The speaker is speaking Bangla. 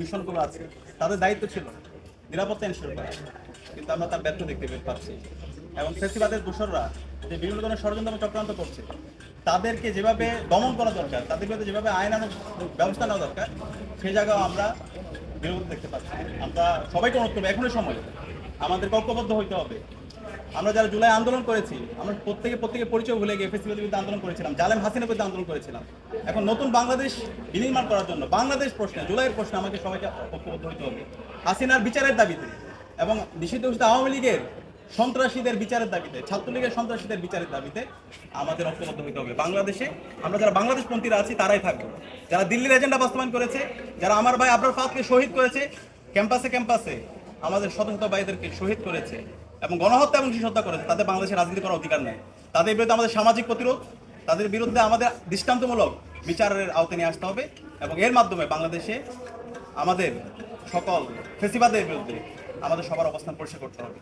মিশনগুলো আছে, তাদের দায়িত্ব ছিল নিরাপত্তা এনশোর করা। কিন্তু আমরা তার ব্যর্থ দেখতে পাচ্ছি। এবং ফেসিবাদের দোসররা যে বিভিন্ন ধরনের ষড়যন্ত্র চক্রান্ত করছে, তাদেরকে যেভাবে দমন করা দরকার, তাদের বিরুদ্ধে যেভাবে আইনানুগ ব্যবস্থা নেওয়া দরকার, সেই জায়গাও আমরা বিরোধ দেখতে পাচ্ছি। আমরা সবাইকে অনুরোধ করব, এখনই সময়। আমাদের ঐক্যবদ্ধ হইতে হবে। আমরা যারা জুলাই আন্দোলন করেছি, আমরা প্রত্যেকে প্রত্যেকে পরিচয় ভুলে গিয়ে ফেসিবাদের বিরুদ্ধে আন্দোলন করেছিলাম, জালেম হাসিনের বিরুদ্ধে আন্দোলন করেছিলাম। এখন নতুন বাংলাদেশ বিনির্মাণ করার জন্য, বাংলাদেশ প্রশ্নে, জুলাইয়ের প্রশ্নে আমাকে সবাইকে ঐক্যবদ্ধ হতে হবে। হাসিনার বিচারের দাবিতে এবং নিষিদ্ধ ঘোষিত আওয়ামী লীগের সন্ত্রাসীদের বিচারের দাবিতে, ছাত্রলীগের সন্ত্রাসীদের বিচারের দাবিতে আমাদের ঐক্যবদ্ধ হতে হবে। বাংলাদেশে আমরা যারা বাংলাদেশ বাংলাদেশপন্থীরা আছি, তারাই থাকব। যারা দিল্লির এজেন্ডা বাস্তবায়ন করেছে, যারা আমার ভাই আবরার ফাতকে শহীদ করেছে ক্যাম্পাসে ক্যাম্পাসে আমাদের শত শত ভাইদেরকে শহীদ করেছে এবং গণহত্যা এবং শিশু হত্যা করেছে তাদের বাংলাদেশের রাজনীতি করার অধিকার নেই। তাদের বিরুদ্ধে আমাদের সামাজিক প্রতিরোধ, তাদের বিরুদ্ধে আমাদের দৃষ্টান্তমূলক বিচারের আওতে নিয়ে আসতে হবে এবং এর মাধ্যমে বাংলাদেশে আমাদের সকল ফেসিবাদের বিরুদ্ধে আমাদের সবার অবস্থান পরিষ্কার করতে হবে।